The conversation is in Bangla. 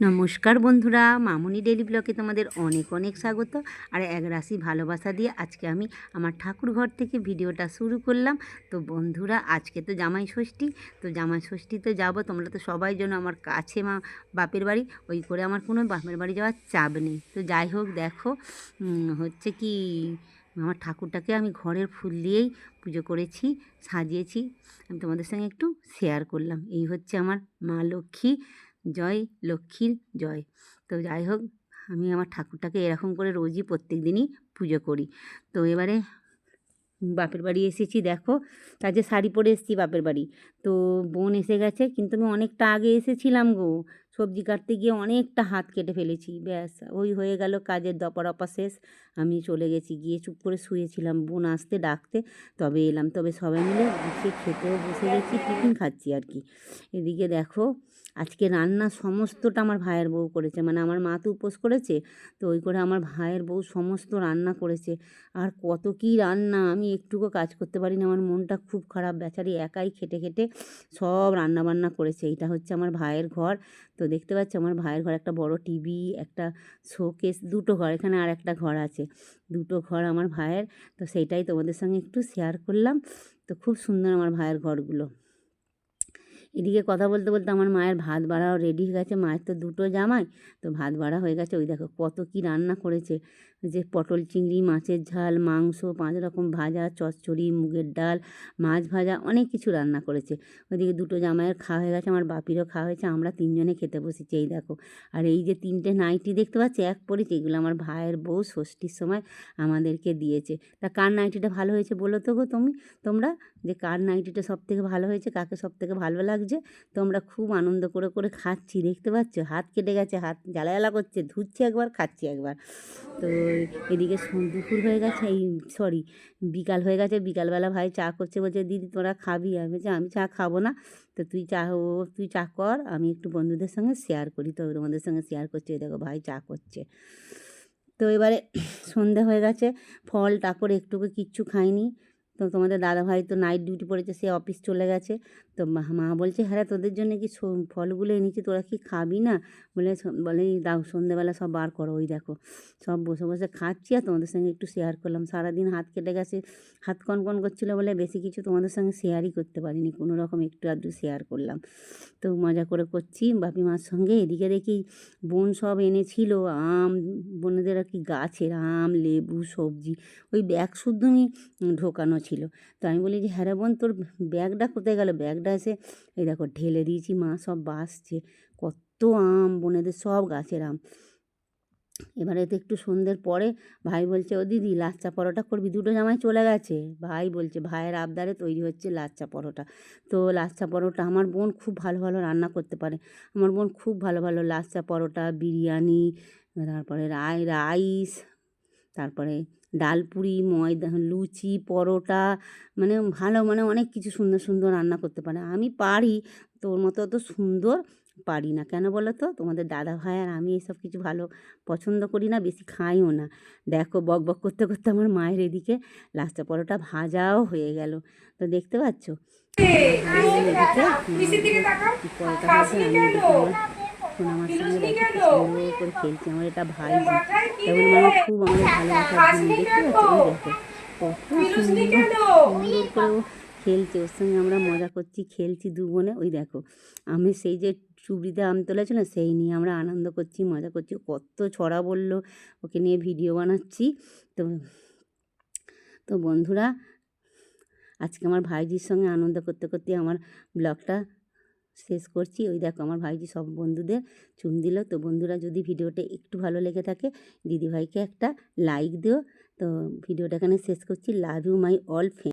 নমস্কার বন্ধুরা, মামুনি ডেলি ব্লকে তোমাদের অনেক অনেক স্বাগত। আর এক রাশি ভালোবাসা দিয়ে আজকে আমি আমার ঠাকুর ঘর থেকে ভিডিওটা শুরু করলাম। তো বন্ধুরা, আজকে তো জামাই ষষ্ঠী, তো জামাই ষষ্ঠীতে যাব। তোমরা তো সবাই যেন আমার কাছে মা বাপের বাড়ি, ওই করে আমার কোনো বাপের বাড়ি যাওয়ার চাপ নেই। তো যাই হোক, দেখো হচ্ছে কি, আমার ঠাকুরটাকে আমি ঘরের ফুল দিয়েই পুজো করেছি, সাজিয়েছি। আমি তোমাদের সঙ্গে একটু শেয়ার করলাম। এই হচ্ছে আমার মা লক্ষ্মী। জয় লক্ষ্মীর জয়। তো যাই হোক, আমি আমার ঠাকুরটাকে এরকম করে রোজই প্রত্যেক দিনই পুজো করি। তো এবারে বাপের বাড়ি এসেছি, দেখো। তার যে শাড়ি পরে এসেছি বাপের বাড়ি। তো বোন এসে গেছে, কিন্তু আমি অনেকটা আগে এসেছিলাম গো। সবজি কাটতে গিয়ে অনেকটা হাত কেটে ফেলেছি, ব্যাস। ওই হয়ে গেল কাজের দপরপা শেষ। আমি চলে গেছি, গিয়ে চুপ করে শুয়েছিলাম, বোন আসতে ডাকতে। তবে এলাম, তবে সবাই মিলে খেতেও বসে গেছি, টিফিন খাচ্ছি আর কি। এদিকে দেখো আজকে রান্না সমস্তটা আমার ভাইয়ের বউ করেছে। মানে আমার মা তো উপোস করেছে, তো ওই করে আমার ভাইয়ের বউ সমস্ত রান্না করেছে। আর কত কী রান্না, আমি একটুকু কাজ করতে পারি না আমার মনটা খুব খারাপ, বেচারি একাই খেটে খেটে সব রান্না বান্না করেছে। এটা হচ্ছে আমার ভাইয়ের ঘর। তো দেখতে পাচ্ছি, আমার ভাইয়ের ঘর একটা বড় টিভি, একটা শোকেস, দুটো ঘর, এখানে আর একটা ঘর আছে। দুটো ঘর আমার ভাইয়ের। তো সেইটাই তোমাদের সঙ্গে একটু শেয়ার করলাম। তো খুব সুন্দর আমার ভাইয়ের ঘরগুলো। এদিকে কথা বলতে বলতে আমার মায়ের ভাত বাড়াও রেডি হয়ে গেছে। মায়ের তো দুটো জামাই, তো ভাত বাড়া হয়ে গেছে। ওই দেখো কত কী রান্না করেছে। যে পটল চিংড়ি, মাছের ঝাল, মাংস, পাঁচ রকম ভাজা, চচ্চড়ি, মুগের ডাল, মাছ ভাজা, অনেক কিছু রান্না করেছে। ওইদিকে দুটো জামাইয়ের খাওয়া হয়ে গেছে, আমার বাপিরও খাওয়া হয়েছে, আমরা তিনজনে খেতে বসেছি এই দেখো। আর এই যে তিনটে নাইটি দেখতে পাচ্ছি, এক পরেছি এগুলো আমার ভাইয়ের বউ ষষ্ঠীর সময় আমাদেরকে দিয়েছে। তা কার নাইটিটা ভালো হয়েছে বলো তো গো তুমি? তোমরা? যে কার নাইটিটা সব থেকে ভালো হয়েছে, কাকে সব থেকে ভালো লাগছে, তোমরা খুব আনন্দ করে করে খাচ্ছি, দেখতে পাচ্ছ? হাত কেটে গেছে, হাত জ্বালা জ্বালা করছে, ধুচ্ছি একবার, খাচ্ছি একবার। তো এদিকে দুপুর হয়ে গেছে, এই সরি বিকাল হয়ে গেছে, বিকালবেলা ভাই চা করছে, বলছে, দিদি, তোরা খাবি? আমি বলছি, আমি চা খাব না, তো তুই চা, ও, তুই চা কর, আমি একটু বন্ধুদের সঙ্গে শেয়ার করি, তো তোমাদের সঙ্গে শেয়ার করছি দেখো ভাই চা করছে। তো এবারে সন্ধে হয়ে গেছে ফল টাকর একটুকু কিচ্ছু খাইনি তো তোমাদের দাদাভাই তো নাইট ডিউটি পড়েছে, সে অফিস চলে গেছে। তো মা বলছে হ্যাঁ তোদের জন্য কি ফলগুলো এনেছি, তোরা কি খাবি না? বলে বলে, দাও, সন্ধেবেলা সব বার করো, ওই দেখো, সব বসে বসে খাচ্ছি আর তোমাদের সঙ্গে একটু শেয়ার করলাম। সারাদিন হাত কেটে গেছে, হাত কনকন করছিল বলে বেশি কিছু তোমাদের সঙ্গে শেয়ারই করতে পারিনি, কোনো রকম একটু আধটু শেয়ার করলাম। তো মজা করে করছি, বাপি মার সঙ্গে এদিকে দেখি বোন সব এনেছিল, আম, বোনেদের আর কি গাছের আম, লেবু, সবজি, ওই ব্যাগ শুদ্ধ ঢোকানো ছিল। তো আমি বলি যে হ্যাঁ বোন, তোর ব্যাগটা কোথায় গেল? ব্যাগটা এসে, এই দেখো, ঢেলে দিয়েছি মা, সব বাসছে কত আম, বোনেদের সব গাছের আম। এবারে তো একটু সন্ধ্যের পরে ভাই বলছে, ও দিদি, লাচ্চা পরোটা করবি? দুটো জামাই চলে গেছে। ভাই বলছে, ভাইয়ের আবদারে তৈরি হচ্ছে লাচ্চা পরোটা। তো লাচ্চা পরোটা আমার বোন খুব ভালো ভালো রান্না করতে পারে। আমার বোন খুব ভালো ভালো লাচ্চা পরোটা, বিরিয়ানি, তারপরে রাই রাইস তারপরে ডালপুরি ময়দা লুচি পরোটা মানে ভালো মানে অনেক কিছু সুন্দর সুন্দর রান্না করতে পারে আমি পারি তোর মতো অত সুন্দর পারি না কেন বলো তো তোমাদের দাদা ভাই আর আমি এসব কিছু ভালো পছন্দ করি না বেশি খাইও না দেখো বক বক করতে করতে আমার মায়ের এদিকে লাস্টা পরোটা ভাজাও হয়ে গেল তো দেখতে পাচ্ছ পরোটা এদিকে আমার সঙ্গে সুন্দর করে খেলছি আমার এটা ভাই যেমন মানে খুব আমাদের ভালোবাসার বোন দেখতে পাচ্ছ দেখো কত সুন্দর করে খেলছে ওর সঙ্গে আমরা মজা করছি খেলছি দু বোনে ওই দেখো। আমি সেই যে চুবড়িতে আম তোলেছিল সেই নিয়ে আমরা আনন্দ করছি মজা করছি কত ছড়া বলল ওকে নিয়ে ভিডিও বানাচ্ছি। তো তো বন্ধুরা আজকে আমার ভাইজির সঙ্গে আনন্দ করতে করতে আমার ব্লগটা শেষ করছি। ওই দেখো আমার ভাইজি সব বন্ধুদের চুম দিল। তো বন্ধুরা যদি ভিডিওটা একটু ভালো লেগে থাকে, দিদিভাইকে একটা লাইক দিও। তো ভিডিওটা এখানে শেষ করছি। Love you my all friend